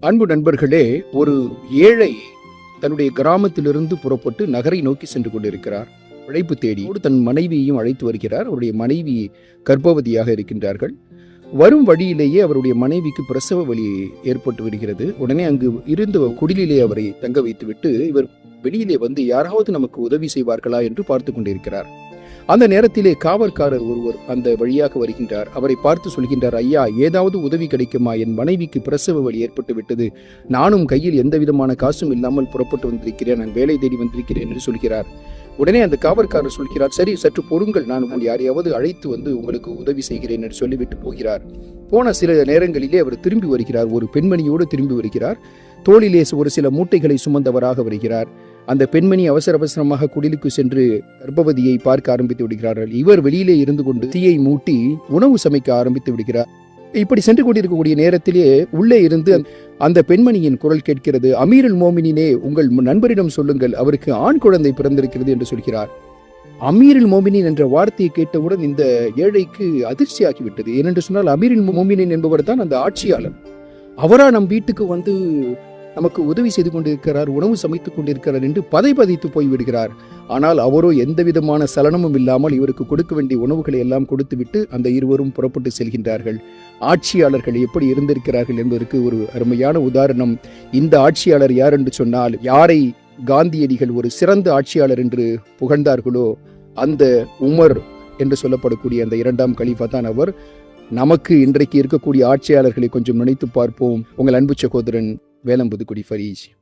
அன்பு நண்பர்களே ஒரு ஏழை தன்னுடைய கிராமத்திலிருந்து புறப்பட்டு நகரை நோக்கி சென்று கொண்டிருக்கிறார். உழைப்பு தேடி தன் மனைவியையும் அழைத்து வருகிறார். அவருடைய மனைவி கர்ப்பவதியாக இருக்கின்றார்கள். வரும் வழியிலேயே அவருடைய மனைவிக்கு பிரசவ வலி ஏற்பட்டு வருகிறது. உடனே அங்கு இருந்த குடிலிலே அவரை தங்க வைத்துவிட்டு இவர் வெளியிலே வந்து யாராவது நமக்கு உதவி செய்வார்களா என்று பார்த்து கொண்டிருக்கிறார். அந்த நேரத்திலே காவல்காரர் ஒருவர் அந்த வழியாக வருகின்றார். அவரை பார்த்து சொல்கின்றார் ஐயா ஏதாவது உதவி கிடைக்குமா? என் மனைவிக்கு பிரசவ வழி ஏற்பட்டு விட்டது. நானும் கையில் எந்த விதமான காசும் இல்லாமல் புறப்பட்டு வந்திருக்கிறேன். நான் வேலை தேடி வந்திருக்கிறேன் என்று சொல்கிறார். உடனே அந்த காவல்காரர் சொல்கிறார் சரி சற்று பொறுங்கள். நான் உங்கள் யாரையாவது அழைத்து வந்து உங்களுக்கு உதவி செய்கிறேன் என்று சொல்லிவிட்டு போகிறார். போன சில நேரங்களிலே அவர் திரும்பி வருகிறார். ஒரு பெண்மணியோடு திரும்பி வருகிறார். தோளிலே ஒரு சில மூட்டைகளை சுமந்தவராக வருகிறார். அந்த பெண்மணி அவசர அவசரமாக குடிலுக்கு சென்று கர்ப்பவதியை பார்க்க ஆரம்பித்து விடுகிறார்கள். இவர் வெளியிலே இருந்து கொண்டு தீயை மூட்டி உணவு சமைக்க ஆரம்பித்து விடுகிறார். இப்படி சென்று கொண்டிருக்கக்கூடிய நேரத்திலே உள்ளே இருந்து அந்த பெண்மணியின் குரல் கேட்கிறது அமீரல் மோமினினே உங்கள் நண்பரிடம் சொல்லுங்கள் அவருக்கு ஆண் குழந்தை பிறந்திருக்கிறது என்று சொல்கிறார். அமீரில் மோமினின் என்ற வார்த்தையை கேட்டவுடன் இந்த ஏழைக்கு அதிர்ச்சியாகிவிட்டது. ஏனென்று சொன்னால் அமீரில் மோமினின் என்பவர் தான் அந்த ஆட்சியாளர். அவரா நம் வீட்டுக்கு வந்து நமக்கு உதவி செய்து கொண்டிருக்கிறார் உணவு சமைத்துக் கொண்டிருக்கிறார் என்று பதை பதித்து போய்விடுகிறார் ஆனால் அவரோ எந்த விதமான சலனமும் இல்லாமல் இவருக்கு கொடுக்க வேண்டிய உணவுகளை எல்லாம் கொடுத்துவிட்டு அந்த இருவரும் புறப்பட்டு செல்கின்றார்கள். ஆட்சியாளர்கள் எப்படி இருந்திருக்கிறார்கள் என்பதற்கு ஒரு அருமையான உதாரணம். இந்த ஆட்சியாளர் யார் என்று சொன்னால் யாரை காந்தியடிகள் ஒரு சிறந்த ஆட்சியாளர் என்று புகழ்ந்தார்களோ அந்த உமர் என்று சொல்லப்படக்கூடிய அந்த இரண்டாம் கலீஃபா தான் அவர். நமக்கு இன்றைக்கு இருக்கக்கூடிய ஆட்சியாளர்களை கொஞ்சம் நினைத்து பார்ப்போம். உங்கள் அன்பு சகோதரன் Velambro de Curifaringe.